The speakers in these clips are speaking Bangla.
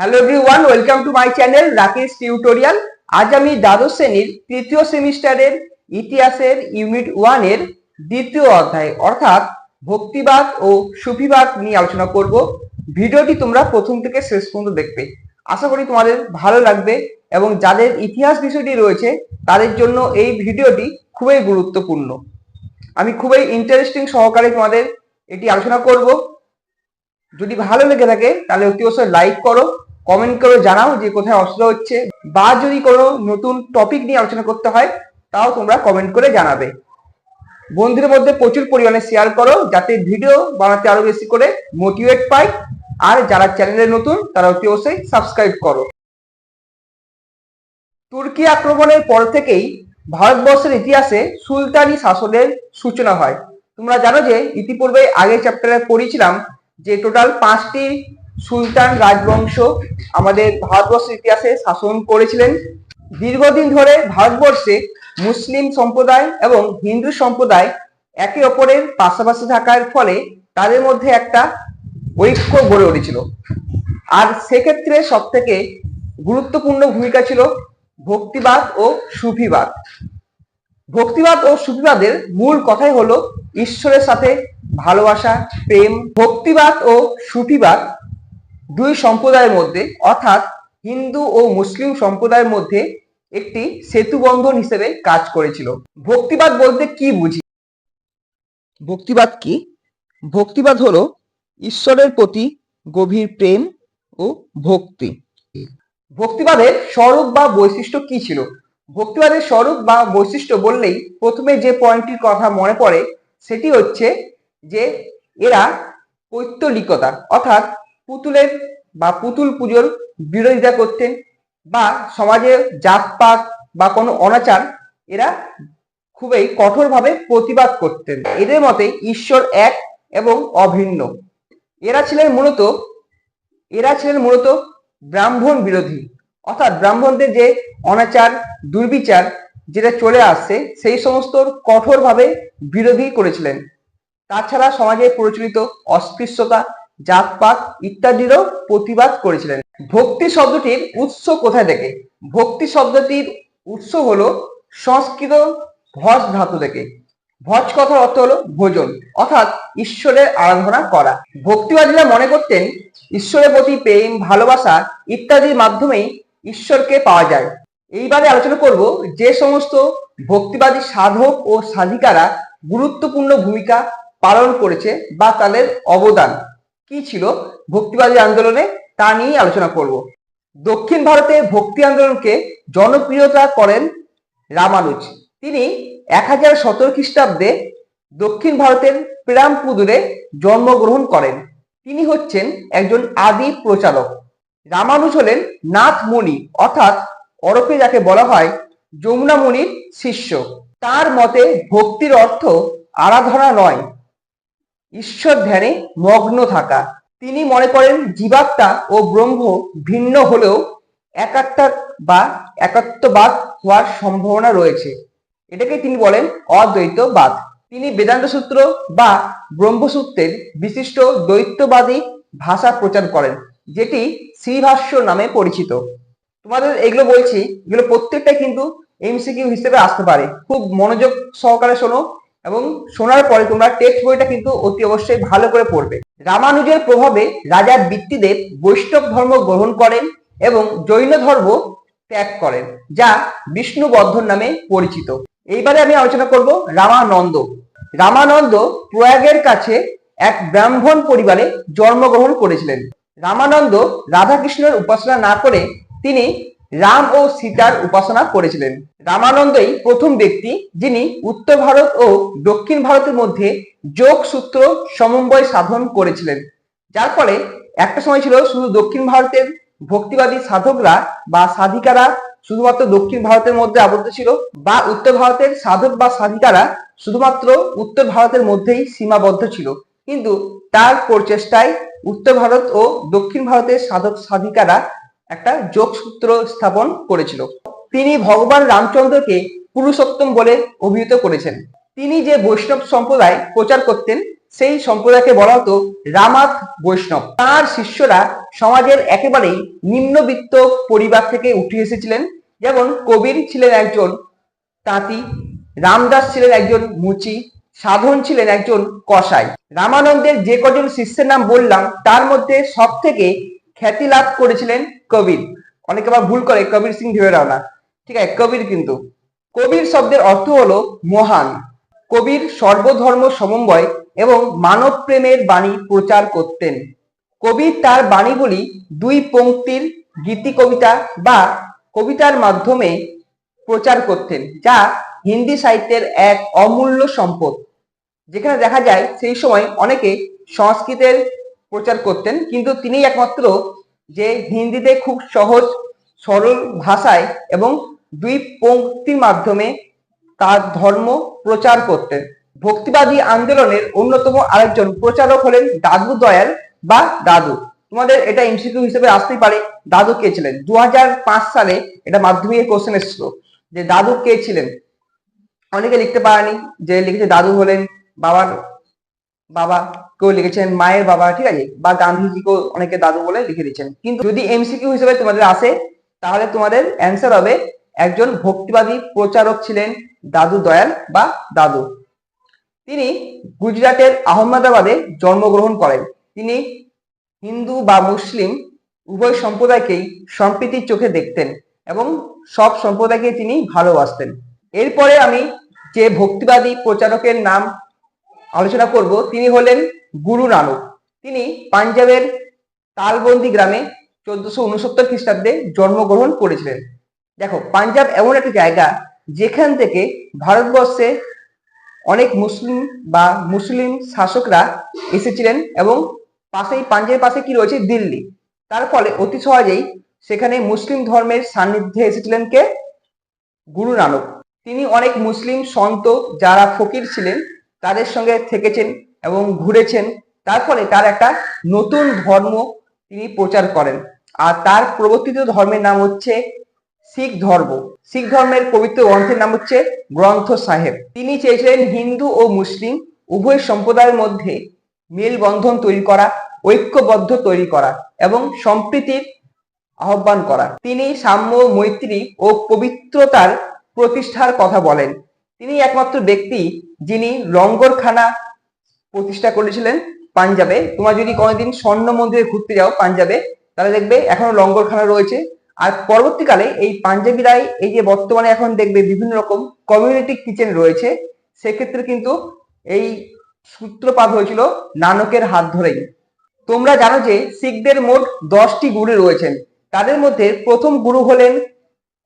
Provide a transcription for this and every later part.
Hello everyone welcome to my channel Rakesh tutorial আজ আমি দ্বাদশ শ্রেণির তৃতীয় সেমিস্টারের ইতিহাসের ইউনিট ওয়ানের দ্বিতীয় অধ্যায়, অর্থাৎ ভক্তিবাদ ও সুফিবাদ নিয়ে আলোচনা করব। ভিডিওটি তোমরা প্রথম থেকে শেষ পর্যন্ত দেখবে। আশা করি তোমাদের ভালো লাগবে এবং যাদের ইতিহাস বিষয়টি রয়েছে, তাদের জন্য এই ভিডিওটি খুবই গুরুত্বপূর্ণ। আমি খুবই ইন্টারেস্টিং সহকারে তোমাদের এটি আলোচনা করব। যদি ভালো লেগে থাকে, তাহলে অতি অবশ্যই লাইক করো। কমেন্ট করে জানাও যে কোথায় অসুবিধা হচ্ছে, বা যদি কোনো নতুন টপিক নিয়ে আলোচনা করতে হয়, তাও তোমরা কমেন্ট করে জানাবে। বন্ধুদের মধ্যে প্রচুর পরিমাণে শেয়ার করো, যাতে ভিডিও বানাতে আরও বেশি করে মোটিভেট পাই। আর যারা চ্যানেলে নতুন, তারা অতি অবশ্যই সাবস্ক্রাইব করো। তুর্কি আক্রমণের পর থেকেই ভারতবর্ষের ইতিহাসে সুলতানি শাসনের সূচনা হয়। তোমরা জানো যে ইতিপূর্বে আগের চ্যাপ্টারে পড়েছিলাম যে টোটাল পাঁচটি সুলতান রাজবংশ আমাদের ভারতবর্ষের ইতিহাসে শাসন করেছিলেন। দীর্ঘদিন ধরে ভারতবর্ষে মুসলিম সম্প্রদায় এবং হিন্দু সম্প্রদায় একে অপরের পাশাপাশি থাকার ফলে তাদের মধ্যে একটা ঐক্য গড়ে উঠেছিল। আর সেক্ষেত্রে সব থেকে গুরুত্বপূর্ণ ভূমিকা ছিল ভক্তিবাদ ও সুফিবাদ। ভক্তিবাদ ও সুফিবাদের মূল কথাই হলো ঈশ্বরের সাথে ভালোবাসা, প্রেম। ভক্তিবাদ ও সুফিবাদ দুই সম্প্রদায়ের মধ্যে অর্থাৎ হিন্দু ও মুসলিম সম্প্রদায়ের মধ্যে একটি সেতু বন্ধন হিসেবে কাজ করেছিল। ভক্তিবাদ বলতে কি বুঝি? ভক্তিবাদ কি? ভক্তিবাদ হলো ঈশ্বরের প্রতি গভীর প্রেম ও ভক্তি। ভক্তিবাদের স্বরূপ বা বৈশিষ্ট্য কি ছিল? ভক্তিবাদের স্বরূপ বা বৈশিষ্ট্য বললেই প্রথমে যে পয়েন্টটির কথা মনে পড়ে সেটি হচ্ছে যে এরা পৈত্তলিকতা অর্থাৎ পুতুলের বা পুতুল পুজোর বিরোধিতা করতেন বা সমাজে জাতপাত বা কোনো অনাচার এরা খুবই কঠোরভাবে প্রতিবাদ করতেন। এদের মতে ঈশ্বর এক এবং অভিন্ন। এরা ছিলেন মূলত, এরা ছিলেন মূলত ব্রাহ্মণ বিরোধী। অর্থাৎ ব্রাহ্মণদের যে অনাচার, দুর্বিচার যেটা চলে আসছে, সেই সমস্ত কঠোরভাবে বিরোধী করেছিলেন। তাছাড়া সমাজে প্রচলিত অস্পৃশ্যতা জাতপাত ইত্যাদিরও প্রতিবাদ করেছিলেন। ভক্তি শব্দটির উৎস কোথায় থেকে ভক্তি শব্দটির উৎস হলো সংস্কৃত ভজ ধাতু থেকে ভজ কথার অর্থ হলো ভোজন, অর্থাৎ ঈশ্বরের আরাধনা করা। ভক্তিবাদীরা মনে করতেন ঈশ্বরের প্রতি প্রেম, ভালোবাসা ইত্যাদির মাধ্যমেই ঈশ্বরকে পাওয়া যায়। এইবারে আলোচনা করব যে সমস্ত ভক্তিবাদী সাধক ও সাধিকারা গুরুত্বপূর্ণ ভূমিকা পালন করেছে বা তাদের অবদান। কি ছিল? ভক্তিবাদী আন্দোলনে? তা নিয়ে আলোচনা করব। দক্ষিণ ভারতে ভক্তি আন্দোলনকে জনপ্রিয়তা করেন রামানুজ। তিনি এক হাজার সতেরো খ্রিস্টাব্দে দক্ষিণ ভারতের প্রামপুদুরে জন্মগ্রহণ করেন। তিনি হচ্ছেন একজন আদি প্রচারক। রামানুজ হলেন নাথ মুনি, অর্থাৎ অরপে যাকে বলা হয় যমুনা মুনির শিষ্য। তার মতে ভক্তির অর্থ আরাধনা নয় ঈশ্বর ধ্যানে মগ্ন থাকা। তিনি মনে করেন জীবাত্মা ও ব্রহ্ম ভিন্ন হলেও একাত্মা বা একাত্মবাদ হওয়ার সম্ভাবনা রয়েছে। এটাকে তিনি বলেন অদ্বৈতবাদ। তিনি বেদান্ত সূত্র বা ব্রহ্মসূত্রের বিশিষ্ট দ্বৈতবাদী ভাষা প্রচার করেন, যেটি শ্রীভাষ্য নামে পরিচিত। তোমাদের এগুলো বলছি, এগুলো প্রত্যেকটাই কিন্তু এমসিকিউ হিসেবে আসতে পারে। খুব মনোযোগ সহকারে শোনো এবং শোনার পরে তোমরা টেক্সট বইটা কিন্তু অতি অবশ্যই ভালো করে পড়বে। রামানুজের প্রভাবে রাজা বৃত্তিদেব বৈষ্ণব ধর্ম গ্রহণ করেন এবং জৈন ধর্ম ত্যাগ করেন, যা বিষ্ণু বর্ধন নামে পরিচিত। এইবারে আমি আলোচনা করব রামানন্দ। রামানন্দ প্রয়াগের কাছে এক ব্রাহ্মণ পরিবারে জন্মগ্রহণ করেছিলেন। রামানন্দ রাধাকৃষ্ণের উপাসনা না করে তিনি রাম ও সীতার উপাসনা করেছিলেন। রামানন্দই প্রথম ব্যক্তি যিনি উত্তর ভারত ও দক্ষিণ ভারতের মধ্যে যোগ সূত্র সমন্বয় সাধন করেছিলেন। যার ফলে একটা সময় ছিল শুধু দক্ষিণ ভারতের ভক্তিবাদী সাধকরা বা সাধিকারা শুধুমাত্র দক্ষিণ ভারতের মধ্যে আবদ্ধ ছিল বা উত্তর ভারতের সাধক বা সাধিকারা শুধুমাত্র উত্তর ভারতের মধ্যেই সীমাবদ্ধ ছিল। কিন্তু তার প্রচেষ্টায় উত্তর ভারত ও দক্ষিণ ভারতের সাধক সাধিকারা একটা যোগসূত্র স্থাপন করেছিল। তিনি ভগবান রামচন্দ্রকে পুরুষোত্তম বলে অভিহিত করেছেন। তিনি যে বৈষ্ণব সম্প্রদায় প্রচার করতেন, সেই সম্প্রদায়কে বলা হতো রামাত বৈষ্ণব। তার শিষ্যরা সমাজের একেবারেই নিম্নবিত্ত পরিবার থেকে উঠে এসেছিলেন। যেমন কবির ছিলেন একজন, তাঁতি, রামদাস ছিলেন একজন মুচি, সাধন ছিলেন একজন কসাই। রামানন্দের যে কজন শিষ্যের নাম বললাম, তার মধ্যে সব থেকে খ্যাতি লাভ করেছিলেন কবির। অনেকে আবার ভুল করে, কবির সিং ভেবে রাও না ঠিক আছে, কবির কিন্তু। কবির শব্দের অর্থ হলো মহান। কবির সর্বধর্ম সমন্বয় এবং মানব প্রেমের বাণী প্রচার করতেন। কবির তার বাণীগুলি দুই পংক্তির গীতি কবিতা বা কবিতার মাধ্যমে প্রচার করতেন, যা হিন্দি সাহিত্যের এক অমূল্য সম্পদ। যেখানে দেখা যায়, সেই সময় অনেকে সংস্কৃতের প্রচার করতেন, কিন্তু তিনি একমাত্র যে হিন্দিতে খুব সহজ, সরল ভাষায় এবং দুই পঙ্ক্তির মাধ্যমে তার ধর্ম প্রচার করতেন। ভক্তিবাদী আন্দোলনের অন্যতম আরেকজন প্রচারক হলেন দাদু দয়াল বা দাদু। তোমাদের এটা এমসিকিউ হিসেবে আসতেই পারে, দাদু কে ছিলেন। দু হাজার পাঁচ সালে এটা মাধ্যমিক কোশ্চেন এসেছিল যে দাদু কে ছিলেন। অনেকে লিখতে পারেনি যে লিখেছে দাদু হলেন বাবার, বাবা কেউ লিখেছেন মায়ের বাবা, ঠিক আছে? বা গান্ধীজিকেও অনেকে দাদু বলে লিখে দিচ্ছেন। কিন্তু যদি এমসিকিউ হিসেবে তোমাদের আসে, তাহলে তোমাদের অ্যান্সার হবে একজন ভক্তিবাদী প্রচারক ছিলেন দাদু দয়াল বা দাদু। তিনি গুজরাটের আহমেদাবাদে জন্মগ্রহণ করেন। তিনি হিন্দু বা মুসলিম, উভয় সম্প্রদায়কেই সম্প্রীতির চোখে দেখতেন এবং সব সম্প্রদায়কে তিনি ভালোবাসতেন। এরপরে আমি যে ভক্তিবাদী প্রচারকের নাম আলোচনা করব, তিনি হলেন গুরু নানক। তিনি পাঞ্জাবের তালবন্দি গ্রামে চোদ্দশো উনসত্তর খ্রিস্টাব্দে জন্মগ্রহণ করেছিলেন। দেখো, পাঞ্জাব এমন একটা জায়গা যেখান থেকে ভারতবর্ষে অনেক মুসলিম বা মুসলিম শাসকরা এসেছিলেন এবং পাশেই পাঞ্জাবের পাশে কি রয়েছে? দিল্লি। তার ফলে অতি সহজেই সেখানে মুসলিম ধর্মের সান্নিধ্যে এসেছিলেন কে? গুরু নানক। তিনি অনেক মুসলিম সন্ত যারা ফকির ছিলেন তাদের সঙ্গে থেকেছেন এবং ঘুরেছেন। তার ফলে তার একটা নতুন ধর্ম তিনি প্রচার করেন। আর তার প্রবর্তিত ধর্মের নাম হচ্ছে শিখ ধর্ম। শিখ ধর্মের পবিত্র গ্রন্থের নাম হচ্ছে গ্রন্থ সাহেব। তিনি চেয়েছিলেন হিন্দু ও মুসলিম উভয় সম্প্রদায়ের মধ্যে মেলবন্ধন তৈরি করা, ঐক্যবদ্ধ তৈরি করা এবং সম্প্রীতির আহ্বান করা। তিনি সাম্য, মৈত্রী ও পবিত্রতার প্রতিষ্ঠার কথা বলেন। তিনি একমাত্র ব্যক্তি যিনি লঙ্গরখানা প্রতিষ্ঠা করেছিলেন পাঞ্জাবে। তোমরা যদি কোনোদিন স্বর্ণ মন্দিরে ঘুরতে যাও পাঞ্জাবে, তাহলে দেখবে এখনও লঙ্গরখানা রয়েছে। আর পরবর্তীকালে এই পাঞ্জাবিরাই এই যে বর্তমানে এখন দেখবে বিভিন্ন রকম কমিউনিটি কিচেন রয়েছে, সেক্ষেত্রে কিন্তু এই সূত্রপাত হয়েছিল নানকের হাত ধরেই। তোমরা জানো যে শিখদের মোট দশটি গুরু রয়েছেন। তাদের মধ্যে প্রথম গুরু হলেন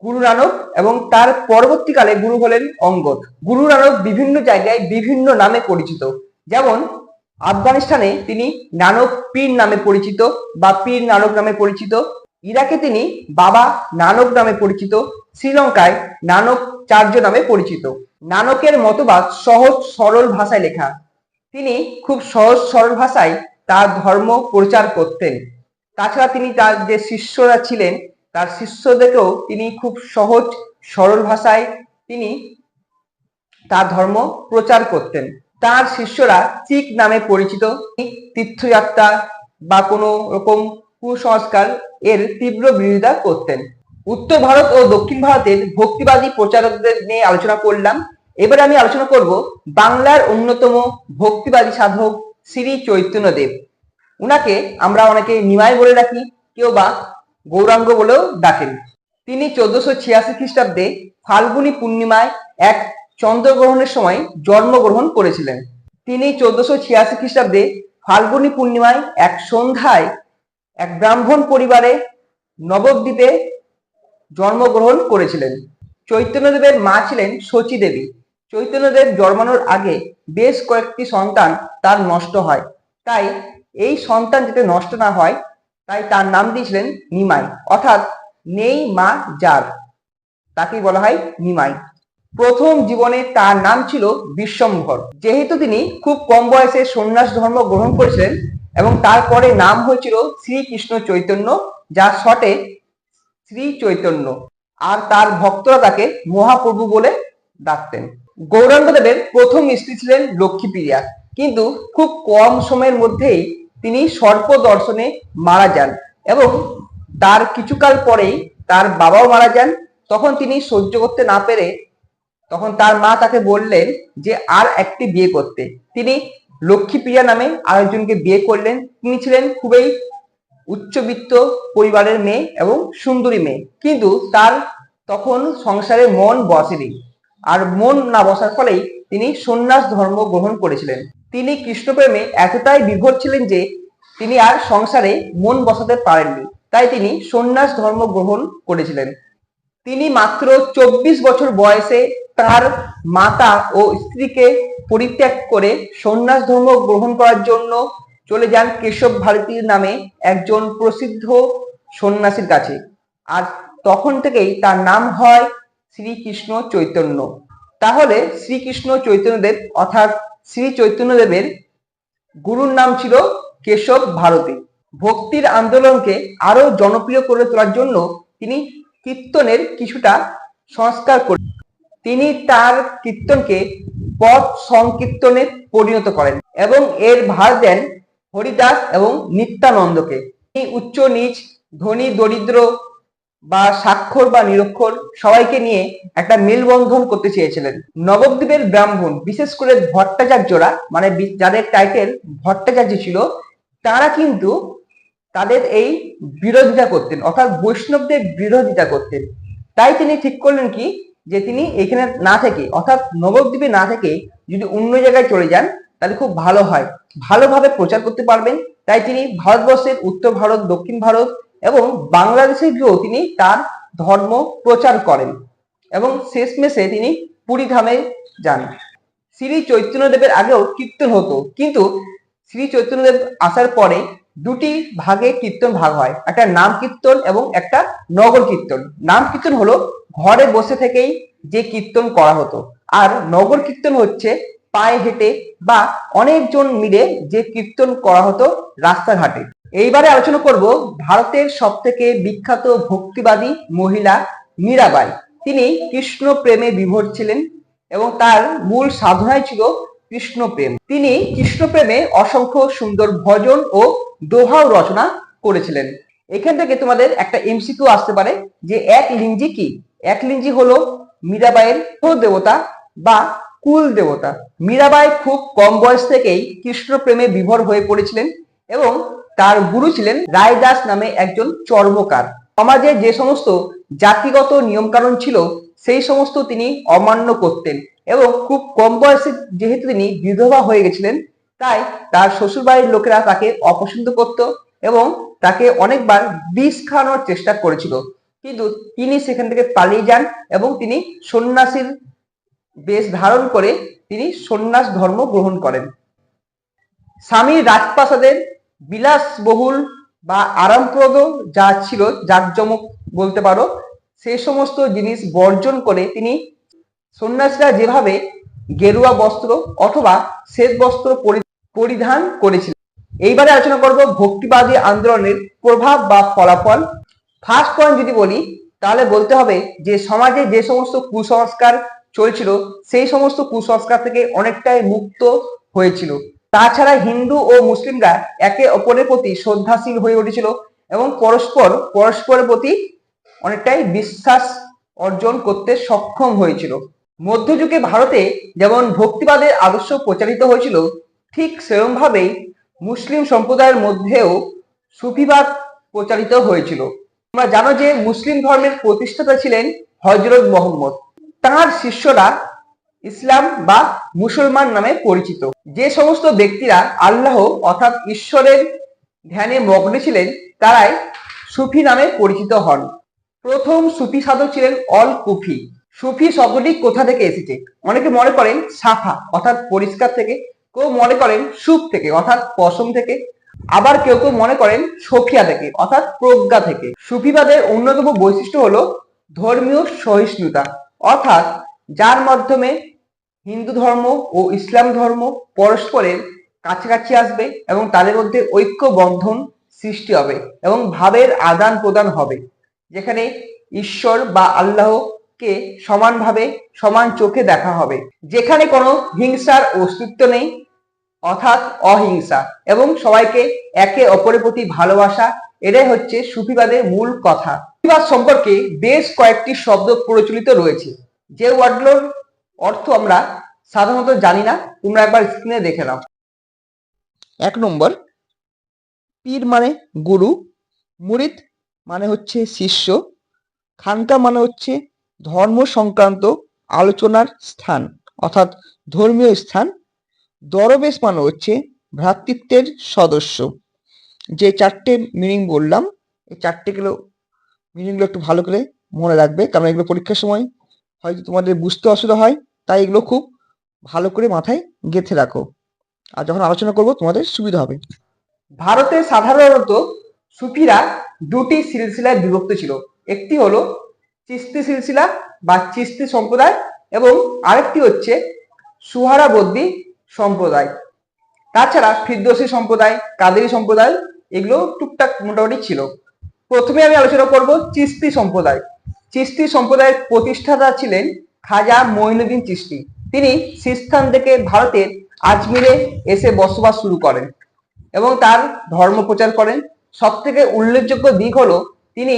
গুরু নানক এবং তার পরবর্তীকালে গুরু হলেন অঙ্গদ। গুরু নানক বিভিন্ন জায়গায় বিভিন্ন নামে পরিচিত। যেমন, আফগানিস্তানে তিনি নানক পীর নামে পরিচিত বা পীর নানক নামে পরিচিত। ইরাকে তিনি বাবা নানক নামে পরিচিত। শ্রীলঙ্কায় নানক চার্য নামে পরিচিত। নানকের মতবাদ সহজ সরল ভাষায় লেখা। তিনি খুব সহজ সরল ভাষায় তার ধর্ম প্রচার করতেন। তাছাড়া তিনি তার যে শিষ্যরা ছিলেন তার শিষ্যদেরকেও তিনি খুব সহজ, সরল ভাষায় তিনি তার ধর্ম প্রচার করতেন। তার শিষ্যরা শিখ নামে পরিচিত। তীর্থযাত্রা বা কোনো রকম কুসংস্কার এর তীব্র বিরোধিতা করতেন। উত্তর ভারত ও দক্ষিণ ভারতের ভক্তিবাদী প্রচারকদের নিয়ে আলোচনা করলাম। এবার আমি আলোচনা করব বাংলার অন্যতম ভক্তিবাদী সাধক শ্রী চৈতন্যদেব। উনাকে আমরা অনেকে নিমাই বলে রাখি কেউ বা গৌরাঙ্গ বলেও ডাকেন। তিনি চোদ্দশো ছিয়াশি খ্রিস্টাব্দে ফাল্গুনী পূর্ণিমায় এক চন্দ্রগ্রহণের সময় জন্মগ্রহণ করেছিলেন। তিনি চোদ্দশো ছিয়াশি খ্রিস্টাব্দে ফাল্গুনী পূর্ণিমায় এক সন্ধ্যায় এক ব্রাহ্মণ পরিবারে নবদ্বীপে জন্মগ্রহণ করেছিলেন। চৈতন্যদেবের মা ছিলেন শচী দেবী। চৈতন্যদেব জন্মানোর আগে বেশ কয়েকটি সন্তান তার নষ্ট হয়। তাই এই সন্তান যাতে নষ্ট না হয় তাই তার নাম দিয়েছিলেন নিমাই। অর্থাৎ নেই মা যার, তাকেই বলা হয় নিমাই। প্রথম জীবনে তার নাম ছিল বিশ্বম্ভর। যেহেতু তিনি খুব কম বয়সে সন্ন্যাস ধর্ম গ্রহণ করেছিলেন এবং তারপরে নাম হয়েছিল শ্রীকৃষ্ণ চৈতন্য, যা শটে শ্রী চৈতন্য। আর তার ভক্তরা তাকে মহাপ্রভু বলে ডাকতেন। গৌরাঙ্গদেবের প্রথম স্ত্রী ছিলেন লক্ষ্মীপ্রিয়া কিন্তু খুব কম সময়ের মধ্যেই তিনি সর্প দর্শনে মারা যান এবং তার কিছুকাল পরেই তার বাবাও মারা যান। তখন তিনি সহ্য করতে না পেরে তখন তার মা তাকে বললেন যে, আর একটি বিয়ে করতে। তিনি লক্ষ্মীপ্রিয়া নামে আরেকজনকে বিয়ে করলেন। তিনি ছিলেন খুবই উচ্চবিত্ত পরিবারের মেয়ে এবং সুন্দরী মেয়ে। কিন্তু তার তখন সংসারে মন বসেনি। আর মন না বসার ফলেই তিনি সন্ন্যাস ধর্ম গ্রহণ করেছিলেন। তিনি কৃষ্ণপ্রেমে এতটাই বিভোর ছিলেন যে তিনি আর সংসারে মন বসাতে পারেননি। তাই তিনি সন্ন্যাস ধর্ম গ্রহণ করেছিলেন। তিনি মাত্র চব্বিশ বছর বয়সে তার মাতা ও স্ত্রীকে পরিত্যাগ করে সন্ন্যাস ধর্ম গ্রহণ করার জন্য চলে যান কেশব ভারতীর নামে একজন প্রসিদ্ধ সন্ন্যাসীর কাছে। আর তখন থেকেই তার নাম হয় শ্রীকৃষ্ণ চৈতন্য। তাহলে শ্রীকৃষ্ণ চৈতন্যদেব অর্থাৎ শ্রী চৈতন্যদেবের গুরুর নাম ছিল কেশব ভারতী। ভক্তির আন্দোলনকে আরও জনপ্রিয় করে তোলার জন্য তিনি কীর্তনের কিছুটা সংস্কার করে তিনি তার কীর্তনকে পথ সংকীর্তনে পরিণত করেন এবং এর ভার দেন হরিদাস এবং নিত্যানন্দকে। তিনি উচ্চ নিচ, ধনী, দরিদ্র বা স্বাক্ষর বা নিরক্ষর সবাইকে নিয়ে একটা মেলবন্ধন করতে চেয়েছিলেন। নবদ্বীপের ব্রাহ্মণ, বিশেষ করে ভট্টাচার্যরা মানে যাদের টাইটেল ভট্টাচার্য ছিল, তারা কিন্তু তাদের এই বিরোধিতা করতেন, অর্থাৎ বৈষ্ণবদের বিরোধিতা করতেন। তাই তিনি ঠিক করলেন কি? যে তিনি এখানে না থেকে, অর্থাৎ নবদ্বীপে না থেকে যদি অন্য জায়গায় চলে যান, তাহলে খুব ভালো হয়। ভালোভাবে প্রচার করতে পারবেন। তাই তিনি ভারতবর্ষের উত্তর ভারত, দক্ষিণ ভারত এবং বাংলাদেশে গিয়েও তিনি তার ধর্ম প্রচার করেন এবং শেষমেশে তিনি পুরী ধামে যান। শ্রী চৈতন্যদেবের আগেও কীর্তন হতো, কিন্তু শ্রী চৈতন্যদেব আসার পরে দুটি ভাগে কীর্তন ভাগ হয়, একটা নাম কীর্তন এবং একটা নগর কীর্তন নাম কীর্তন হলো ঘরে বসে থেকেই যে কীর্তন করা হতো, আর নগর কীর্তন হচ্ছে পায়ে হেঁটে বা অনেকজন মিলে যে কীর্তন করা হতো রাস্তাঘাটে। এইবারে আলোচনা করব ভারতের সব থেকে বিখ্যাত ভক্তিবাদী মহিলা মীরাবাই তিনি কৃষ্ণ প্রেমে বিভোর ছিলেন এবং তার মূল সাধনাই ছিল কৃষ্ণ প্রেম। তিনি কৃষ্ণ প্রেমে অসংখ্য সুন্দর ভজন ও দোহাও রচনা করেছিলেন। এখান থেকে তোমাদের একটা এমসিকিউ আসতে পারে যে এক লিঞ্জি কি? এক লিঞ্জি হলো মীরাবাইয়ের দেবতা বা কুল দেবতা। মীরাবাই খুব কম বয়স থেকেই কৃষ্ণ প্রেমে বিভোর হয়ে পড়েছিলেন। এবং তার গুরু ছিলেন রায়দাস নামে একজন চর্মকার। সমাজে যে সমস্ত জাতিগত নিয়মকানুন ছিল, সেই সমস্ত তিনি অমান্য করতেন এবং খুব কম বয়সে যেহেতু তিনি বিধবা হয়ে গেছিলেন, তাই তার শ্বশুরবাড়ির লোকেরা তাকে অপছন্দ করত এবং তাকে অনেকবার বিষ খাওয়ানোর চেষ্টা করেছিল। কিন্তু তিনি সেখান থেকে পালিয়ে যান এবং তিনি সন্ন্যাসীর বেশ ধারণ করে তিনি সন্ন্যাস ধর্ম গ্রহণ করেন। স্বামী রাজপ্রাসাদের বিলাসবহুল বা আরামপ্রদ যা ছিল জাঁকজমক বলতে পারো, সে সমস্ত জিনিস বর্জন করে তিনি সন্ন্যাসীরা যেভাবে গেরুয়া বস্ত্র অথবা শ্বেত বস্ত্র পরি- পরিধান করেছিলেন। এইবারে আলোচনা করব ভক্তিবাদী আন্দোলনের প্রভাব বা ফলাফল। ফার্স্ট পয়েন্ট যদি বলি, তাহলে বলতে হবে যে সমাজে যে সমস্ত কুসংস্কার চলছিল, সেই সমস্ত কুসংস্কার থেকে অনেকটাই মুক্ত হয়েছিল। তাছাড়া হিন্দু ও মুসলিমরা একে অপরের প্রতি শ্রদ্ধাশীল হয়ে উঠেছিল এবং পরস্পর, পরস্পরের প্রতি অনেকটাই বিশ্বাস অর্জন করতে সক্ষম হয়েছিল। মধ্যযুগে ভারতে যেমন ভক্তিবাদের আদর্শ প্রচারিত হয়েছিল, ঠিক সেরমভাবেই মুসলিম সম্প্রদায়ের মধ্যেও সুফিবাদ প্রচারিত হয়েছিল। তোমরা জানো যে মুসলিম ধর্মের প্রতিষ্ঠাতা ছিলেন হজরত মোহাম্মদ। তাঁর শিষ্যরা ইসলাম বা মুসলমান নামে পরিচিত। যে সমস্ত ব্যক্তিরা আল্লাহ অর্থাৎ ঈশ্বরের ধ্যানে মগ্ন ছিলেন, তারাই সুফি নামে পরিচিত হন। প্রথম সুফি সাধক ছিলেন অল কুফি সুফি শব্দটি কোথা থেকে এসেছে? অনেকে মনে করেন সাফা, অর্থাৎ পরিষ্কার থেকে। কেউ মনে করেন সুপ থেকে, অর্থাৎ পশম থেকে। আবার কেউ কেউ মনে করেন সফিয়া থেকে, অর্থাৎ প্রজ্ঞা থেকে। সুফিবাদের অন্যতম বৈশিষ্ট্য হলো ধর্মীয় সহিষ্ণুতা, অর্থাৎ যার মাধ্যমে হিন্দু ধর্ম ও ইসলাম ধর্ম পরস্পরের কাছাকাছি আসবে এবং তাদের মধ্যে ঐক্য বন্ধন সৃষ্টি হবে এবং ভাবের আদান প্রদান হবে। যেখানে ঈশ্বর বা আল্লাহকে সমানভাবে সমান চোখে দেখা হবে। যেখানে কোনো হিংসার অস্তিত্ব নেই, অর্থাৎ অহিংসা এবং সবাইকে একে অপরের প্রতি ভালোবাসা, এটাই হচ্ছে সুফিবাদের মূল কথা। সুফিবাদ সম্পর্কে বেশ কয়েকটি শব্দ প্রচলিত রয়েছে। যে ওয়ার্ডগুলোর অর্থ আমরা সাধারণত জানি না, তোমরা একবার স্ক্রিনে দেখে নাও। এক নম্বর, পীর মানে গুরু, মুরিদ মানে হচ্ছে শিষ্য, খানকা মানে হচ্ছে ধর্ম সংক্রান্ত আলোচনার স্থান, অর্থাৎ ধর্মীয় স্থান। দরবেশ মানে হচ্ছে ভ্রাতৃত্বের সদস্য। যে চারটে মিনিং বললাম, এই চারটেগুলো মিনিংগুলো একটু ভালো করে মনে রাখবে, কারণ এগুলো পরীক্ষার সময় হয়তো তোমাদের বুঝতে অসুবিধা হয়, তাই এগুলো খুব ভালো করে মাথায় গেঁথে রাখো। আর যখন আলোচনা করব, তোমাদের সুবিধা হবে। ভারতে সাধারণত সুফিরা দুটি সিলসিলায় বিভক্ত ছিল। একটি হলো চিস্তি সিলসিলা বা চিস্তি সম্প্রদায় এবং আরেকটি হচ্ছে সুহারাবদ্দী সম্প্রদায়। তাছাড়া ফিরদোসী সম্প্রদায়, কাদেরি সম্প্রদায়, এগুলো টুকটাক মোটামুটি ছিল। প্রথমে আমি আলোচনা করব চিস্তি সম্প্রদায়। চিস্তি সম্প্রদায়ের প্রতিষ্ঠাতা ছিলেন খাজা মঈনুদ্দিন চিস্তি তিনি সিস্তান থেকে ভারতের আজমিরে এসে বসবাস শুরু করেন এবং তার ধর্ম প্রচার করেন। সব থেকে উল্লেখযোগ্য দিক হলো, তিনি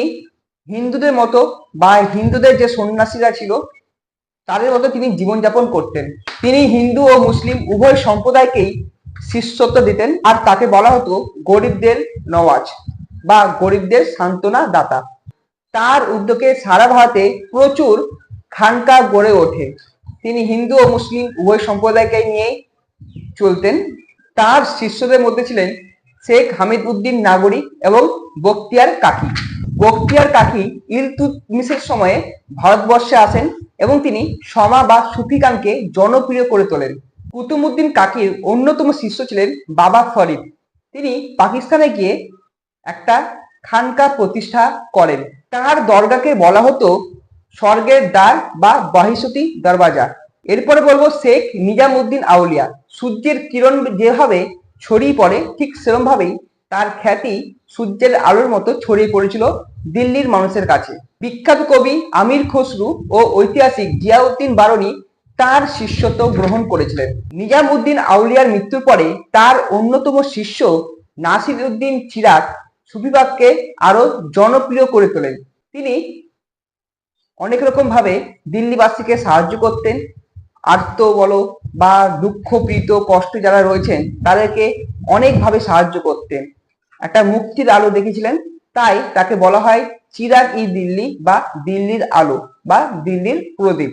হিন্দুদের মতো বা হিন্দুদের যে সন্ন্যাসীরা ছিল, তাদের মতো তিনি জীবনযাপন করতেন। তিনি হিন্দু ও মুসলিম উভয় সম্প্রদায়কেই শিষ্যত্ব দিতেন। আর তাকে বলা হতো গরিবদের নওয়াজ বা গরিবদের সান্ত্বনা দাতা তার উদ্যোগে সারা ভারতে প্রচুর খানকা গড়ে ওঠে। তিনি হিন্দু ও মুসলিম উভয় সম্প্রদায়কে নিয়ে চলতেন। তার শিষ্যদের মধ্যে ছিলেন শেখ হামিদ উদ্দিন নাগরিক এবং বক্তিয়ার কাকি। বক্তিয়ার কাকি ইলতুৎমিশের সময়ে ভারতবর্ষে আসেন এবং তিনি সমা বা সুফিকানকে জনপ্রিয় করে তোলেন। কুতুবুদ্দিন কাকির অন্যতম শিষ্য ছিলেন বাবা ফরিদ। তিনি পাকিস্তানে গিয়ে একটা খানকা প্রতিষ্ঠা করেন। তার দরগাকে বলা হতো স্বর্গের দ্বার বা বাহিসতি দরওয়াজা এরপরে বলব শেখ নিজামুদ্দিন আউলিয়া। সূর্যের কিরণ যেভাবে ছড়িয়ে পড়ে, ঠিক সেরমভাবেই তার খ্যাতি সূর্যের আলোর মতো ছড়িয়ে পড়েছিল দিল্লির মানুষের কাছে। বিখ্যাত কবি আমির খসরু ও ঐতিহাসিক জিয়াউদ্দিন বারনি তার শিষ্যত্ব গ্রহণ করেছিলেন। নিজামুদ্দিন আউলিয়ার মৃত্যুর পরে তার অন্যতম শিষ্য নাসির উদ্দিন চিরাগ সুফিবাগকে আরও জনপ্রিয় করে তোলেন। তিনি অনেক রকম ভাবে দিল্লিবাসীকে সাহায্য করতেন। আর্ত বলো বা দুঃখ প্রীত কষ্ট যারা রয়েছেন, তাদেরকে অনেকভাবে সাহায্য করতেন। একটা মুক্তির আলো দেখেছিলেন, তাই তাকে বলা হয় চিরাগ ই দিল্লি বা দিল্লির আলো বা দিল্লির প্রদীপ।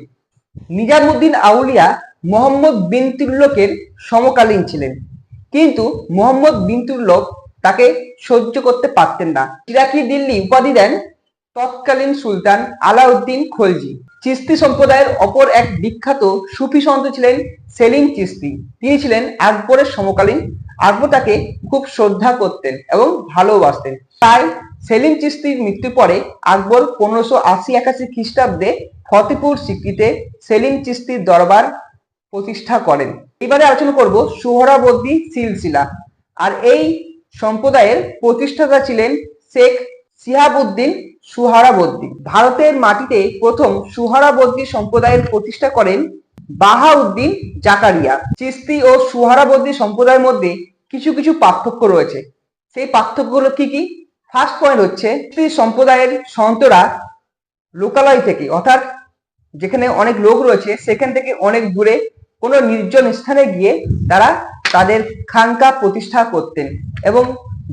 নিজামুদ্দিন আউলিয়া মোহাম্মদ বিন তুল্লকের সমকালীন ছিলেন। কিন্তু মোহাম্মদ বিন তুল্লক তাকে সহ্য করতে পারতেন না। চিরাকি দিল্লি উপাধি দেন তৎকালীন সুলতান আলাউদ্দিন খলজি। চিস্তি সম্প্রদায়ের অপর এক বিখ্যাত সুফি সন্ত ছিলেন সেলিম চিস্তি। তিনি ছিলেন আকবরের সমকালীন। আকবর তাকে খুব শ্রদ্ধা করতেন এবং ভালোবাসতেন। তাই সেলিম চিস্তির মৃত্যুর পরে আকবর পনেরোশো আশি একাশি খ্রিস্টাব্দে ফতেপুর সিক্রিতে সেলিম চিস্তির দরবার প্রতিষ্ঠা করেন। এবারে আলোচনা করব সুহরাবর্দী সিলসিলা। আর এই সম্প্রদায়ের প্রতিষ্ঠাতা ছিলেন শেখ সিহাবুদ্দিন সুহারাবর্দী ভারতের মাটিতে প্রথম সুহারাবর্দী সম্প্রদায়ের প্রতিষ্ঠা করেন বাহাউদ্দিন জাকারিয়া। চিস্তি ও সুহারাবর্দী সম্প্রদায়ের মধ্যে কিছু কিছু পার্থক্য রয়েছে। সেই পার্থক্যগুলো কি কি? ফার্স্ট পয়েন্ট হচ্ছে সম্প্রদায়ের সন্তরা লোকালয় থেকে, অর্থাৎ যেখানে অনেক লোক রয়েছে, সেখান থেকে অনেক দূরে কোনো নির্জন স্থানে গিয়ে তারা তাদের খানকা প্রতিষ্ঠা করতেন এবং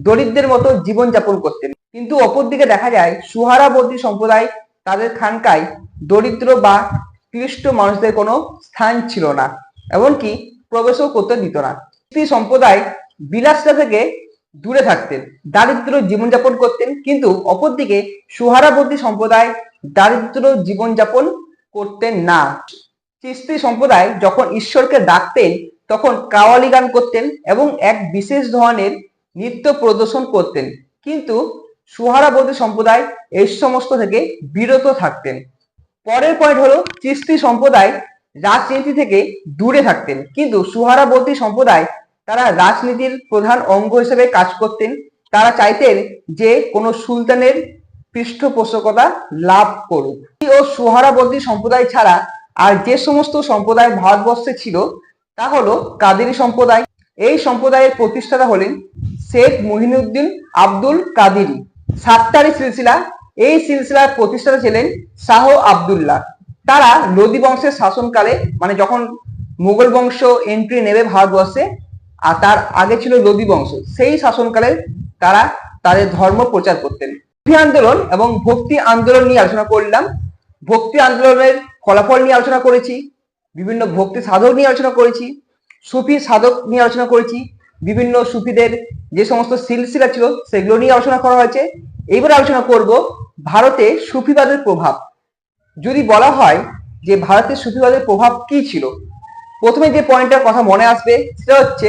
দরিদ্রের মতো জীবনযাপন করতেন। কিন্তু অপরদিকে দেখা যায় সুহারাবর্তী সম্প্রদায় তাদের খানকায় দরিদ্র বা ক্লিষ্ট মানুষদের কোনো স্থান ছিল না, এমনকি প্রবেশও করতে দিত না। এই সম্প্রদায় বিলাসটা থেকে দূরে থাকতেন, দারিদ্র জীবনযাপন করতেন, কিন্তু অপরদিকে সুহারাবর্তী সম্প্রদায় দারিদ্র জীবনযাপন করতেন না। চিস্তি সম্প্রদায় যখন ঈশ্বরকে ডাকতেন তখন কাওয়ালি গান করতেন এবং এক বিশেষ ধরনের নৃত্য প্রদর্শন করতেন। কিন্তু সুহারাবর্তী সম্প্রদায় এই সমস্ত থেকে বিরত থাকতেন। পরের পয়েন্ট হলো চিস্তি সম্প্রদায় রাজনীতি থেকে দূরে থাকতেন। কিন্তু সুহারাবর্তী সম্প্রদায় তারা রাজনীতির প্রধান অঙ্গ হিসেবে কাজ করতেন। তারা চাইতেন যে কোনো সুলতানের পৃষ্ঠপোষকতা লাভ করুক। ও সুহারাবর্তী সম্প্রদায় ছাড়া আর যে সমস্ত সম্প্রদায় ভারতবর্ষে ছিল তা হলো কাদেরি সম্প্রদায়। এই সম্প্রদায়ের প্রতিষ্ঠাতা হলেন শেখ মহিনুদ্দিন আব্দুল কাদিরি। সাত্তারি সিলসিলা। এই সিলসিলার প্রতিষ্ঠাতা ছিলেন শাহ আব্দুল্লাহ। তারা লোদি বংশের শাসনকালে মানে যখন মুঘল বংশ এন্ট্রি নেবে ভারতবর্ষে, আর তার আগে ছিল লোদি বংশ, সেই শাসনকালে তারা তাদের ধর্ম প্রচার করতেন। সুফি আন্দোলন এবং ভক্তি আন্দোলন নিয়ে আলোচনা করলাম। ভক্তি আন্দোলনের ফলাফল নিয়ে আলোচনা করেছি। বিভিন্ন ভক্তি সাধক নিয়ে আলোচনা করেছি, সুফি সাধক নিয়ে আলোচনা করেছি, বিভিন্ন সুফিদের যে সমস্ত সিলসিলা ছিল সেগুলো নিয়ে আলোচনা করা হয়েছে। এইবার আলোচনা করব ভারতে সুফিবাদের প্রভাব। যদি বলা হয় যে ভারতের সুফিবাদের প্রভাব কি ছিল, প্রথমে যে পয়েন্টটার কথা মনে আসবে সেটা হচ্ছে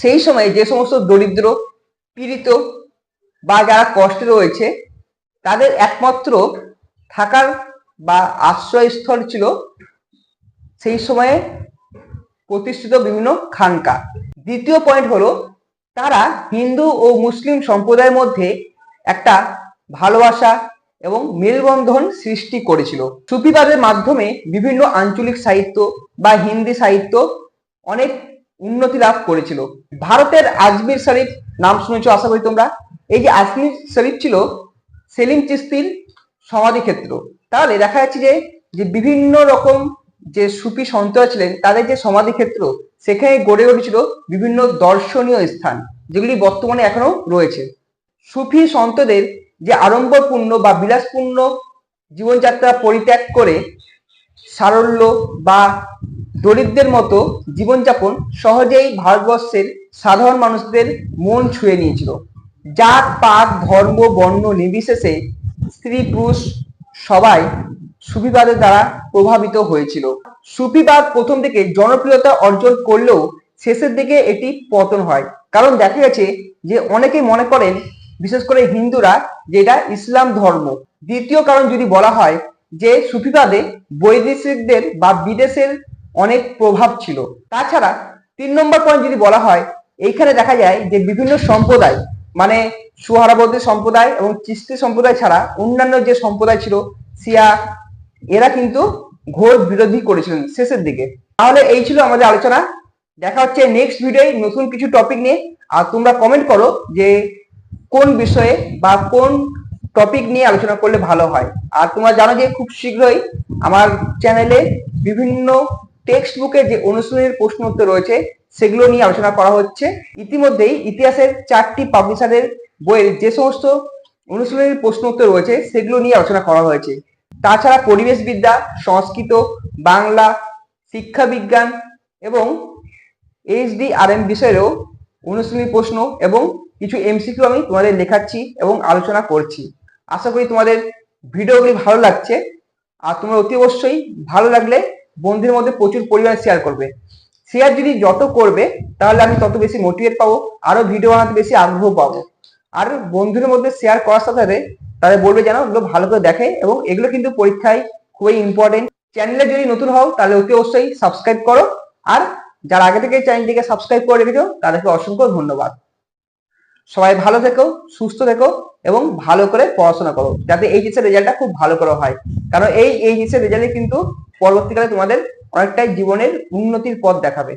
সেই সময়ে যে সমস্ত দরিদ্র, পীড়িত বা যারা কষ্টে রয়েছে, তাদের একমাত্র থাকার বা আশ্রয়স্থল ছিল সেই সময়ে প্রতিষ্ঠিত বিভিন্ন খানকা। দ্বিতীয় পয়েন্ট হলো, তারা হিন্দু ও মুসলিম সম্প্রদায়ের মধ্যে একটা ভালোবাসা এবং মেলবন্ধন সৃষ্টি করেছিল। সুফিবাদের মাধ্যমে বিভিন্ন আঞ্চলিক সাহিত্য বা হিন্দি সাহিত্য অনেক উন্নতি লাভ করেছিল। ভারতের আজমির শরীফ, নাম শুনেছ আশা করি তোমরা? এই যে আজমির শরীফ ছিল সেলিম চিস্তির সমাধিক্ষেত্র। তাহলে দেখা যাচ্ছে যে যে বিভিন্ন রকম যে সুফি সন্তরা ছিলেন, তাদের যে সমাধিক্ষেত্র, সেখানে গড়ে উঠেছিল বিভিন্ন দর্শনীয় স্থান, যেগুলি বর্তমানে এখনও রয়েছে। সুফি সন্তদের যে আড়ম্বরপূর্ণ বা বিলাসপূর্ণ জীবনযাত্রা পরিত্যাগ করে সারল্য বা দরিদ্রের মতো জীবনযাপন সহজেই ভারতবর্ষের সাধারণ মানুষদের মন ছুঁয়ে নিয়েছিল। জাত, পাত, ধর্ম, বর্ণ নির্বিশেষে স্ত্রী, পুরুষ সবাই সুফিবাদের দ্বারা প্রভাবিত হয়েছিল। সুফিবাদ প্রথম দিকে জনপ্রিয়তা অর্জন করলেও শেষের দিকে এটি পতন হয়। কারণ দেখা গেছে যে অনেকে মনে করেন, বিশেষ করে হিন্দুরা, যে এটা ইসলাম ধর্ম। দ্বিতীয় কারণ যদি বলা হয় যে সুফিবাদে বৈদেশিকদের বা বিদেশের অনেক প্রভাব ছিল। তাছাড়া তিন নম্বর পয়েন্ট যদি বলা হয়, এইখানে দেখা যায় যে বিভিন্ন সম্প্রদায় মানে সুহারাবর্দী সম্প্রদায় এবং চিস্তি সম্প্রদায় ছাড়া অন্যান্য যে সম্প্রদায় ছিল সিয়া এরা কিন্তু ঘোর বিরোধী করেছিলেন শেষের দিকে। তাহলে এই ছিল আমাদের আলোচনা। দেখা হচ্ছে নেক্সট ভিডিওয় নতুন কিছু টপিক নিয়ে। আর তোমরা কমেন্ট করো যে কোন বিষয়ে বা কোন টপিক নিয়ে আলোচনা করলে ভালো হয়। আর তোমরা জানো যে খুব শীঘ্রই আমার চ্যানেলে বিভিন্ন টেক্সট বুকে যে অনুশীলনের প্রশ্ন উত্তর রয়েছে, সেগুলো নিয়ে আলোচনা করা হচ্ছে। ইতিমধ্যেই ইতিহাসের চারটি পাবলিশারের বইয়ের যে সমস্ত অনুশীলনের প্রশ্ন উত্তর রয়েছে, সেগুলো নিয়ে আলোচনা করা হয়েছে। তাছাড়া পরিবেশবিদ্যা, সংস্কৃত, বাংলা শিক্ষা বিজ্ঞান এবং এইচডি আর এম বিষয়েরও অনুশীলনী প্রশ্ন এবং কিছু এমসিকিউ আমি তোমাদের লেখাচ্ছি এবং আলোচনা করছি। আশা করি তোমাদের ভিডিওগুলি ভালো লাগছে। আর তোমরা অতি অবশ্যই ভালো লাগলে বন্ধুদের মধ্যে প্রচুর পরিমাণে শেয়ার করবে। শেয়ার যদি যত করবে, তাহলে আমি তত বেশি মোটিভেট পাবো আরও ভিডিও বানাতে বেশি আগ্রহ পাবো। আর বন্ধুদের মধ্যে শেয়ার করার সাথে সাথে তাদের বলবে যেন এগুলো ভালো করে দেখে এবং এগুলো কিন্তু পরীক্ষায় খুবই ইম্পর্টেন্ট চ্যানেলে যদি নতুন হও, তাহলে অতি অবশ্যই সাবস্ক্রাইব করো। আর যারা আগে থেকে চ্যানেলটিকে সাবস্ক্রাইব করে রেখেছো, তাদেরকে অসংখ্য ধন্যবাদ। সবাই ভালো থেকো, সুস্থ থেকো এবং ভালো করে পড়াশোনা করো, যাতে এই জিনিসের রেজাল্টটা খুব ভালো করে হয়। কারণ এই এই জিনিসের রেজাল্টে কিন্তু পরবর্তীকালে তোমাদের অনেকটাই জীবনের উন্নতির পথ দেখাবে।